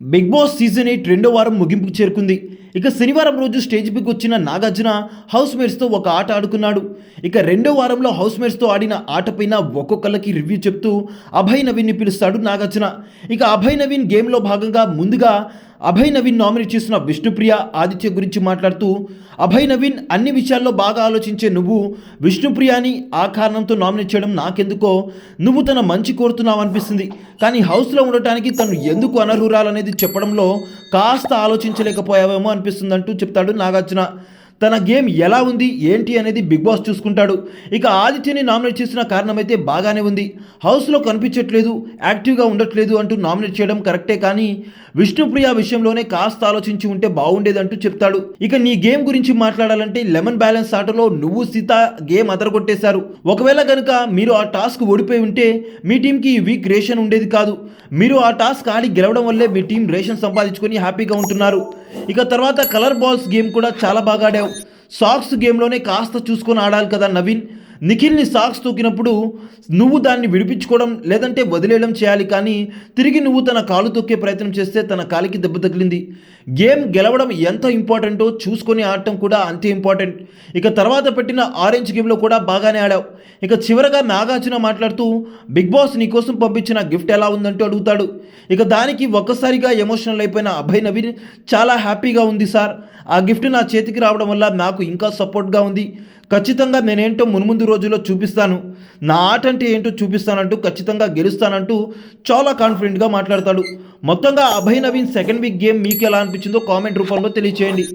Big boss season eight రెండో వారం ముగింపుకు చేరుకుంది. ఇక శనివారం రోజు స్టేజ్ స్టేజ్పైకి వచ్చిన నాగార్జున హౌస్ మేట్స్తో ఒక ఆట ఆడుకున్నాడు. ఇక రెండో వారంలో హౌస్ మేట్స్తో ఆడిన ఆటపైన ఒక్కొక్కళ్ళకి రివ్యూ చెప్తూ అభయ్ నవీన్ని పిలుస్తాడు నాగార్జున. ఇక అభయ్ నవీన్ గేమ్లో భాగంగా ముందుగా అభయ్ నవీన్ నామినేట్ చేసిన విష్ణుప్రియ ఆదిత్య గురించి మాట్లాడుతూ అభయ్ నవీన్ అన్ని విషయాల్లో బాగా ఆలోచించే నువ్వు విష్ణుప్రియాని ఆ కారణంతో నామినేట్ చేయడం నాకెందుకో? నువ్వు తన మంచి కోరుతున్నావు అనిపిస్తుంది. కానీ హౌస్లో ఉండటానికి తను ఎందుకు అనర్హురాలనేది చెప్పడంలో కాస్త ఆలోచించలేకపోయావేమో అనిపిస్తుంది. అంటూ చెప్తాడు నాగార్జున. తన గేమ్ ఎలా ఉంది ఏంటి అనేది బిగ్ బాస్ చూసుకుంటాడు. ఇక ఆదిత్యని నామినేట్ చేసిన కారణమైతే బాగానే ఉంది. హౌస్లో కనిపించట్లేదు యాక్టివ్గా ఉండట్లేదు అంటూ నామినేట్ చేయడం కరెక్టే కానీ విష్ణుప్రియ విషయంలోనే కాస్త ఆలోచించి ఉంటే బాగుండేదంటూ చెప్తాడు. ఇక నీ గేమ్ గురించి మాట్లాడాలంటే లెమన్ బ్యాలెన్స్ ఆటలో నువ్వు సీత గేమ్ అదరగొట్టేశారు. ఒకవేళ కనుక మీరు ఆ టాస్క్ ఓడిపోయి ఉంటే మీ టీంకి ఈ వీక్ రేషన్ ఉండేది కాదు. మీరు ఆ టాస్క్ ఆడి గెలవడం వల్లే మీ టీం రేషన్ సంపాదించుకొని హ్యాపీగా ఉంటున్నారు. ఇక తర్వాత కలర్ బాల్స్ గేమ్ కూడా చాలా బాగా ఆడావు. సాక్స్ గేమ్లోనే కాస్త చూసుకొని ఆడాలి కదా నవీన్. నిఖిల్ని సాక్స్ తొక్కినప్పుడు నువ్వు దాన్ని విడిపించుకోవడం లేదంటే వదిలేయడం చేయాలి కానీ తిరిగి నువ్వు తన కాలు తొక్కే ప్రయత్నం చేస్తే తన కాలికి దెబ్బ తగిలింది. గేమ్ గెలవడం ఎంత ఇంపార్టెంటో చూసుకొని ఆడటం కూడా అంతే ఇంపార్టెంట్. ఇక తర్వాత పెట్టిన ఆరెంజ్ గేమ్లో కూడా బాగానే ఆడావు. ఇక చివరగా నాగార్జున మాట్లాడుతూ బిగ్ బాస్ నీకోసం పంపించిన గిఫ్ట్ ఎలా ఉందంటూ అడుగుతాడు. ఇక దానికి ఒక్కసారిగా ఎమోషనల్ అయిపోయిన అభయ్ నవీన్ చాలా హ్యాపీగా ఉంది సార్. ఆ గిఫ్ట్ నా చేతికి రావడం వల్ల నాకు ఇంకా సపోర్ట్గా ఉంది. ఖచ్చితంగా నేనేంటో మున్ముందు రోజుల్లో చూపిస్తాను. నా ఆట అంటే ఏంటో చూపిస్తానంటూ ఖచ్చితంగా గెలుస్తానంటూ చాలా కాన్ఫిడెంట్గా మాట్లాడతాడు. మొత్తంగా Abhay Naveen second week game మీకు ఎలా అనిపించిందో కామెంట్ రూపంలో తెలియచేయండి.